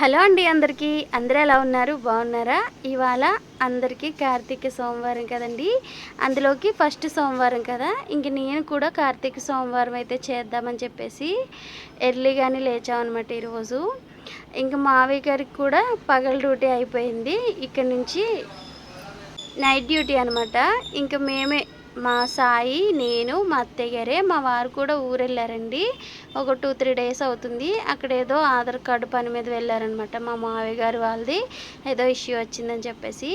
Hello అండి అందరికీ. అందరూ ఎలా ఉన్నారు? బాగున్నారా? ఇవాళ అందరికీ కార్తీక సోమవారం కదండి. అందులోకి ఫస్ట్ సోమవారం కదా. ఇంక నేను కూడా కార్తీక సోమవారం అయితే చేద్దామని చెప్పేసి ఎర్లీగానే లేచామన్నమాట ఈరోజు. ఇంక మావయ్య గారికి కూడా పగల డ్యూటీ అయిపోయింది. ఇక్కడ నుంచి నైట్ డ్యూటీ అనమాట ఇంకా మేమే మా సాయి నేను మా అత్తయ్య గారే మా వారు కూడా ఊరు వెళ్ళారండి ఒక టూ త్రీ డేస్ అవుతుంది. అక్కడ ఏదో ఆధార్ కార్డు పని మీద వెళ్ళారనమాట మా మావయ్య గారు వాళ్ళది ఏదో ఇష్యూ వచ్చిందని చెప్పేసి.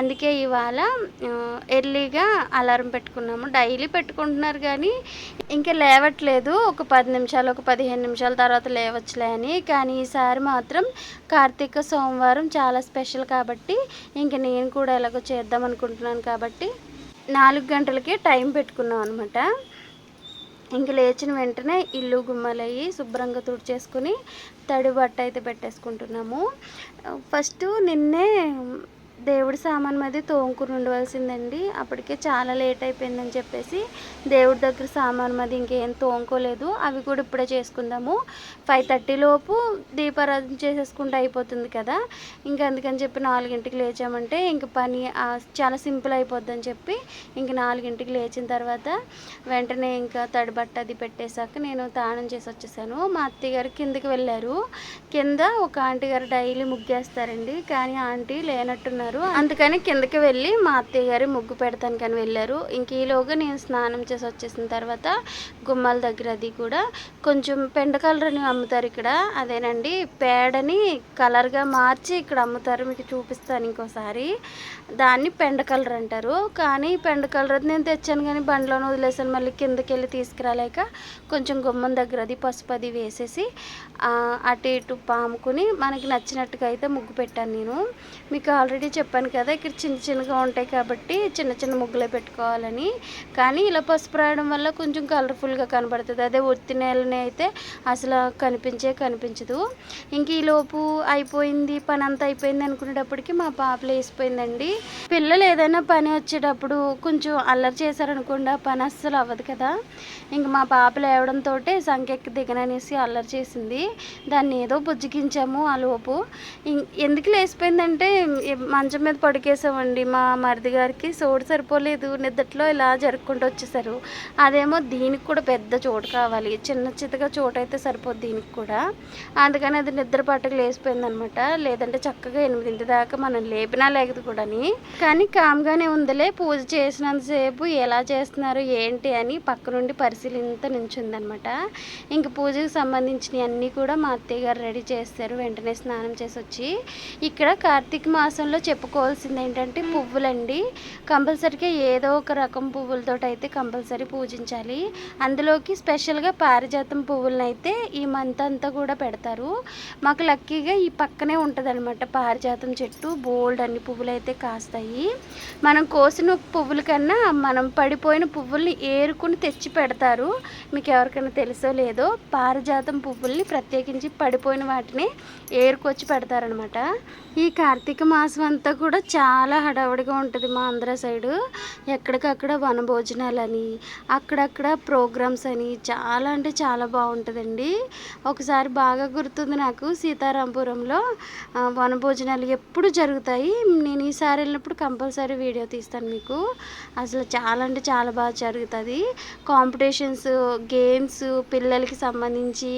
అందుకే ఇవాళ ఎర్లీగా అలారం పెట్టుకున్నాము. డైలీ పెట్టుకుంటున్నారు కానీ ఇంకా లేవట్లేదు. ఒక పది నిమిషాలు ఒక పదిహేను నిమిషాల తర్వాత లేవచ్చులే అని. కానీ ఈసారి మాత్రం కార్తీక సోమవారం చాలా స్పెషల్ కాబట్టి ఇంక నేను కూడా ఎలాగో చేద్దాం అనుకుంటున్నాను కాబట్టి నాలుగు గంటలకే టైం పెట్టుకున్నాం అనమాట ఇంక లేచిన వెంటనే ఇల్లు గుమ్మలయ్యి శుభ్రంగా తుడిచేసుకుని తడి బట్ట అయితే పెట్టేసుకుంటున్నాము. ఫస్ట్ నిన్నే దేవుడి సామాన్ మీద తోముకుని ఉండవలసిందండి. అప్పటికే చాలా లేట్ అయిపోయిందని చెప్పేసి దేవుడి దగ్గర సామాన్ మీద ఇంకేం తోముకోలేదు. అవి కూడా ఇప్పుడే చేసుకుందాము. ఫైవ్ థర్టీ లోపు దీపారాధన చేసేసుకుంటే అయిపోతుంది కదా. ఇంకా అందుకని చెప్పి నాలుగింటికి లేచామంటే ఇంక పని చాలా సింపుల్ అయిపోద్దని చెప్పి ఇంక నాలుగింటికి లేచిన తర్వాత వెంటనే ఇంకా తడిబట్ట అది పెట్టేశాక నేను తానం చేసి వచ్చేసాను. మా అత్తయ్య గారు కిందకి వెళ్ళారు. కింద ఒక ఆంటీ గారు డైలీ ముగ్గేస్తారండి. కానీ ఆంటీ లేనట్టున్నారు. అందుకని కిందకి వెళ్ళి మా అత్తయ్య గారి ముగ్గు పెడతానికని వెళ్ళారు. ఇంక ఈలోగా నేను స్నానం చేసి వచ్చేసిన తర్వాత గుమ్మాల దగ్గర అది కూడా కొంచెం పెండ కలర్ అని అమ్ముతారు ఇక్కడ. అదేనండి పేడని కలర్గా మార్చి ఇక్కడ అమ్ముతారు. మీకు చూపిస్తాను ఇంకోసారి. దాన్ని పెండ కలర్ అంటారు. కానీ పెండ కలర్ అది నేను తెచ్చాను కానీ బండ్లోనే వదిలేసాను. మళ్ళీ కిందకి వెళ్ళి తీసుకురాలేక కొంచెం గుమ్మం దగ్గర అది పసుపు అది వేసేసి అటు ఇటు పాముకుని మనకి నచ్చినట్టుగా అయితే ముగ్గు పెట్టాను నేను. మీకు ఆల్రెడీ చెప్పాను కదా ఇక్కడ చిన్న చిన్నగా ఉంటాయి కాబట్టి చిన్న చిన్న ముగ్గులే పెట్టుకోవాలని. కానీ ఇలా పసుపు రాయడం వల్ల కొంచెం కలర్ఫుల్గా కనబడుతుంది. అదే ఒత్తి నేలని అయితే అసలు కనిపించే కనిపించదు. ఇంక ఈలోపు అయిపోయింది పని అంతా అయిపోయింది అనుకునేటప్పటికి మా పాప లేసిపోయిందండి పిల్లలు ఏదైనా పని వచ్చేటప్పుడు కొంచెం అల్లరి చేశారనుకోండి ఆ పని అస్సలు అవ్వదు కదా. ఇంక మా పాప లేవడంతో సంఖ్యకి దిగననేసి అల్లరి చేసింది. దాన్ని ఏదో బుజ్జిగించాము ఆ లోపు. ఎందుకు లేసిపోయిందంటే మా మంచం మీద పడుకేసామండి మా మరిది గారికి. సోడు సరిపోలేదు. నిద్దట్లో ఇలా జరుపుకుంటూ వచ్చేసారు. అదేమో దీనికి కూడా పెద్ద చోటు కావాలి. చిన్న చిన్నగా చోటు అయితే సరిపోద్ది దీనికి కూడా. అందుకని అది నిద్ర పట్టక లేచిపోయిందనమాట. లేదంటే చక్కగా ఎనిమిదింటి దాకా మనం లేపినా లేకదు కూడాని. కానీ కామ్గానే ఉందిలే. పూజ చేసినంతసేపు ఎలా చేస్తున్నారు ఏంటి అని పక్క నుండి పరిశీలింత నించుందనమాట. ఇంక పూజకు సంబంధించినవి అన్నీ కూడా మా అత్తయ్య గారు రెడీ చేస్తారు. వెంటనే స్నానం చేసి వచ్చి ఇక్కడ కార్తీక మాసంలో చెప్పుకోవాల్సింది ఏంటంటే పువ్వులండి. కంపల్సరీగా ఏదో ఒక రకం పువ్వులతో అయితే కంపల్సరీ పూజించాలి. అందులోకి స్పెషల్గా పారిజాతం పువ్వులను అయితే ఈ మంత్ అంతా కూడా పెడతారు. మాకు లక్కీగా ఈ పక్కనే ఉంటుంది అనమాట పారిజాతం చెట్టు. బోల్డ్ అన్ని పువ్వులు అయితే కాస్తాయి. మనం కోసిన పువ్వుల కన్నా మనం పడిపోయిన పువ్వుల్ని ఏరుకుని తెచ్చి పెడతారు. మీకు ఎవరికైనా తెలుసో లేదో పారిజాతం పువ్వుల్ని ప్రత్యేకించి పడిపోయిన వాటిని ఏరుకొచ్చి పెడతారనమాట ఈ కార్తీక మాసం అంతా అంతా కూడా చాలా హడావుడిగా ఉంటుంది మా ఆంధ్ర సైడు. ఎక్కడికక్కడ వనభోజనాలని అక్కడక్కడ ప్రోగ్రామ్స్ అని చాలా అంటే చాలా బాగుంటుందండి. ఒకసారి బాగా గుర్తుంది నాకు సీతారాంపురంలో వనభోజనాలు ఎప్పుడు జరుగుతాయి. నేను ఈసారి వెళ్ళినప్పుడు కంపల్సరీ వీడియో తీస్తాను మీకు. అసలు చాలా అంటే చాలా బాగా జరుగుతుంది. కాంపిటీషన్స్ గేమ్స్ పిల్లలకి సంబంధించి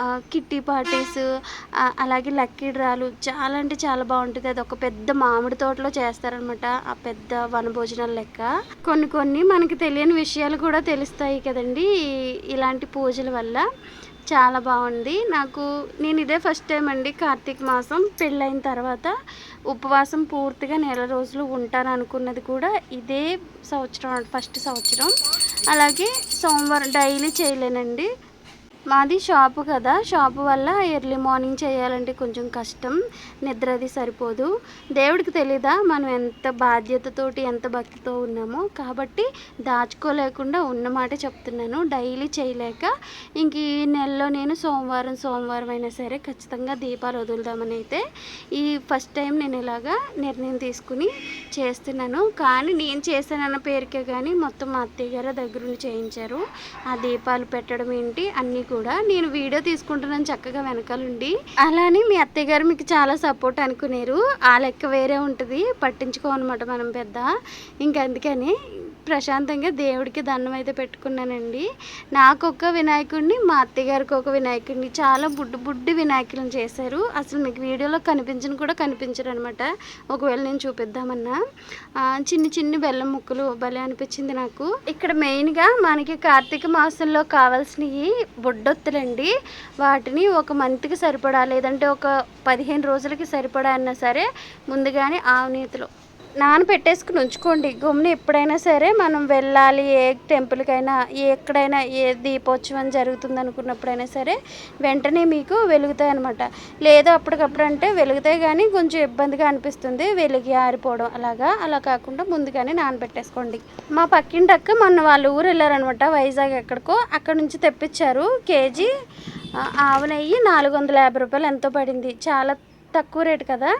కిట్టి పార్టీస్ అలాగే లక్కీ డ్రాలు చాలా అంటే చాలా బాగుంటుంది. అది ఒక పెద్ద మామిడి తోటలో చేస్తారనమాట ఆ పెద్ద వనభోజనాల లెక్క. కొన్ని కొన్ని మనకి తెలియని విషయాలు కూడా తెలుస్తాయి కదండి ఈ- ఇలాంటి పూజల వల్ల. చాలా బాగుంది. నాకు నేను ఇదే ఫస్ట్ టైం అండి కార్తీక మాసం. పెళ్ళైన తర్వాత ఉపవాసం పూర్తిగా నెల రోజులు ఉంటాను అనుకున్నది కూడా ఇదే సంవత్సరం ఫస్ట్ సంవత్సరం. అలాగే సోమవారం డైలీ చేయలేనండి. మాది షాపు కదా. షాపు వల్ల ఎర్లీ మార్నింగ్ చేయాలంటే కొంచెం కష్టం. నిద్ర అది సరిపోదు. దేవుడికి తెలీదా మనం ఎంత బాధ్యతతోటి ఎంత భక్తితో ఉన్నామో. కాబట్టి దాచుకోలేకుండా ఉన్నమాట చెప్తున్నాను. డైలీ చేయలేక ఇంక ఈ నెలలో నేను సోమవారం సోమవారం అయినా సరే ఖచ్చితంగా దీపాలు వదులుదామని అయితే ఈ ఫస్ట్ టైం నేను ఇలాగా నిర్ణయం తీసుకుని చేస్తున్నాను. కానీ నేను చేశానన్న పేరుకే కానీ మొత్తం మా అత్తయ్య గారు దగ్గరుండి చేయించారు. ఆ దీపాలు పెట్టడం ఏంటి? అన్నీ కూడా నేను వీడియో తీసుకుంటున్నాను చక్కగా వెనకాలండి. అలానే మీ అత్తయ్య గారు మీకు చాలా సపోర్ట్ అనుకునేరు. ఆ లెక్క వేరే ఉంటుంది. పట్టించుకోమన్నమాట మనం పెద్ద. ఇంకా అందుకని ప్రశాంతంగా దేవుడికి దండం అయితే పెట్టుకున్నానండి. నాకు ఒక వినాయకుడిని మా అత్తగారికి ఒక వినాయకుడిని చాలా బుడ్డు బుడ్డి వినాయకులను చేశారు. అసలు మీకు వీడియోలో కనిపించని కూడా కనిపించరు అనమాట ఒకవేళ నేను చూపిద్దామన్నా. చిన్ని చిన్ని బెల్లం ముక్కలు భలే అనిపించింది నాకు. ఇక్కడ మెయిన్గా మనకి కార్తీక మాసంలో కావాల్సినవి బొడ్డొత్తులండి. వాటిని ఒక మంత్కి సరిపడా లేదంటే ఒక పదిహేను రోజులకి సరిపడా అన్నా సరే ముందుగానే ఆవునీతిలో నానబెట్టేసుకుని ఉంచుకోండి. గమ్మున ఎప్పుడైనా సరే మనం వెళ్ళాలి ఏ టెంపుల్కైనా ఎక్కడైనా ఏ దీపోత్సవం జరుగుతుంది అనుకున్నప్పుడైనా సరే వెంటనే మీకు వెలుగుతాయి అనమాట లేదు అప్పటికప్పుడు అంటే వెలుగుతాయి కానీ కొంచెం ఇబ్బందిగా అనిపిస్తుంది. వెలిగి ఆరిపోవడం అలాగా. అలా కాకుండా ముందుగానే నానబెట్టేసుకోండి. మా పక్కింటి అక్క మొన్న వాళ్ళ ఊరు వెళ్ళారనమాట వైజాగ్ ఎక్కడికో. అక్కడ నుంచి తెప్పించారు కేజీ ఆవు నెయ్యి నాలుగు వందల యాభై రూపాయలు ఎంతో పడింది. చాలా తక్కువ రేటు కదా?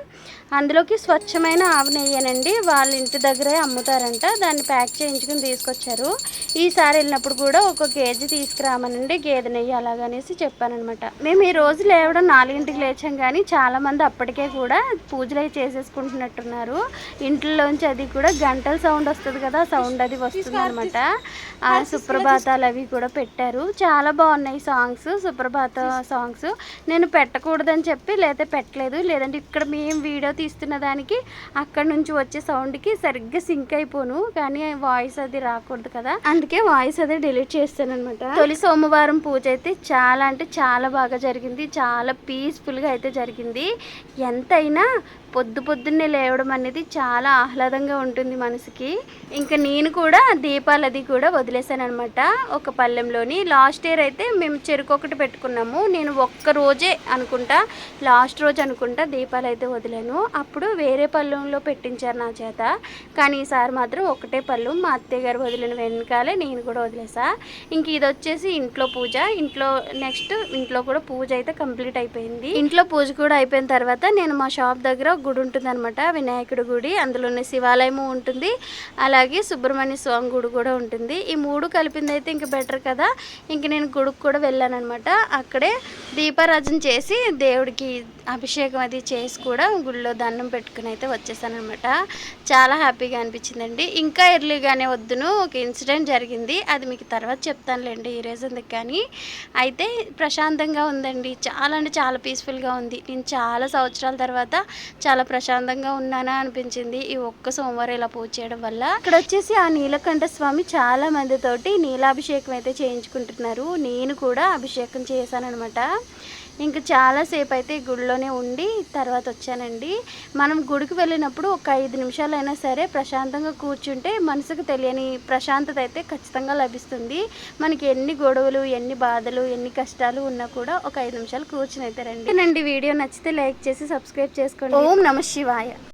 అందులోకి స్వచ్ఛమైన ఆవు నెయ్యేనండి. వాళ్ళ ఇంటి దగ్గరే అమ్ముతారంట. దాన్ని ప్యాక్ చేయించుకుని తీసుకొచ్చారు. ఈసారి వెళ్ళినప్పుడు కూడా ఒక కేజీ తీసుకురామనండి. గేదె నెయ్యి అలాగనేసి చెప్పానమాట మేము ఈ రోజు లేవడం నాలుగింటికి లేచాం కానీ చాలామంది అప్పటికే కూడా పూజలు అవి చేసేసుకుంటున్నట్టున్నారు. ఇంట్లోంచి అది కూడా గంటల సౌండ్ వస్తుంది కదా? సౌండ్ అది వస్తుంది అనమాట ఆ సుప్రభాతాలు అవి కూడా పెట్టారు. చాలా బాగున్నాయి సాంగ్స్ సుప్రభాత సాంగ్స్. నేను పెట్టకూడదని చెప్పి లేతే పెట్టలేదు. లేదంటే ఇక్కడ మేము వీడియో తీస్తున్న దానికి అక్కడ నుంచి వచ్చే సౌండ్కి సరిగ్గా సింక్ అయిపోను. కానీ వాయిస్ అది రాకూడదు కదా. అందుకే వాయిస్ అది డిలీట్ చేస్తాను అనమాట తొలి సోమవారం పూజ అయితే చాలా అంటే చాలా బాగా జరిగింది. చాలా పీస్ఫుల్గా అయితే జరిగింది. ఎంతైనా పొద్దు పొద్దున్నే లేవడం అనేది చాలా ఆహ్లాదంగా ఉంటుంది మనసుకి. ఇంకా నేను కూడా దీపాలు అది కూడా వదిలేసాను అనమాట ఒక పళ్ళెంలోని లాస్ట్ ఇయర్ అయితే మేము చెరుకు ఒకటి పెట్టుకున్నాము. నేను ఒక్క రోజే అనుకుంటా లాస్ట్ రోజు అనుకుంటా దీపాలు అయితే వదిలాను. అప్పుడు వేరే పళ్ళెంలో పెట్టించారు నా చేత. కానీ ఈసారి మాత్రం ఒకటే పళ్ళు మా అత్తయ్య గారు వదిలిన వెనకాలే నేను కూడా వదిలేసా. ఇంక ఇది వచ్చేసి ఇంట్లో పూజ. ఇంట్లో నెక్స్ట్ ఇంట్లో కూడా పూజ అయితే కంప్లీట్ అయిపోయింది. ఇంట్లో పూజ కూడా అయిపోయిన తర్వాత నేను మా షాప్ దగ్గర గుడి ఉంటుంది అనమాట వినాయకుడి గుడి. అందులోనే శివాలయము ఉంటుంది. అలాగే సుబ్రహ్మణ్య స్వామి గుడి కూడా ఉంటుంది. ఈ మూడు కలిపింది అయితే ఇంక బెటర్ కదా. ఇంక నేను గుడికి కూడా వెళ్ళాను అనమాట అక్కడే దీపారాజన చేసి దేవుడికి అభిషేకం అది చేసి కూడా గుళ్ళో దండం పెట్టుకుని అయితే వచ్చేసాను అనమాట చాలా హ్యాపీగా అనిపించిందండి. ఇంకా ఎర్లీగానే వద్దును ఒక ఇన్సిడెంట్ జరిగింది. అది మీకు తర్వాత చెప్తానులేండి ఈ రీజన్కి కానీ. అయితే ప్రశాంతంగా ఉందండి. చాలా అంటే చాలా పీస్ఫుల్గా ఉంది. నేను చాలా సంవత్సరాల తర్వాత చాలా ప్రశాంతంగా ఉన్నానా అనిపించింది. ఈ ఒక్క సోమవారం ఇలా పూజ చేయడం వల్ల. ఇక్కడ వచ్చేసి ఆ నీలకంఠ స్వామి చాలా మందితోటి నీలాభిషేకం అయితే చేయించుకుంటున్నారు. నేను కూడా అభిషేకం చేశానఅనమాట ఇంకా చాలాసేపు అయితే ఈ గుడిలోనే ఉండి తర్వాత వచ్చానండి. మనం గుడికి వెళ్ళినప్పుడు ఒక ఐదు నిమిషాలైనా సరే ప్రశాంతంగా కూర్చుంటే మనసుకు తెలియని ప్రశాంతత అయితే ఖచ్చితంగా లభిస్తుంది. మనకి ఎన్ని గొడవలు ఎన్ని బాధలు ఎన్ని కష్టాలు ఉన్నా కూడా ఒక ఐదు నిమిషాలు కూర్చుని అయితే రండి. నండి వీడియో. నచ్చితే లైక్ చేసి సబ్స్క్రైబ్ చేసుకోండి. ఓం నమ శివాయ.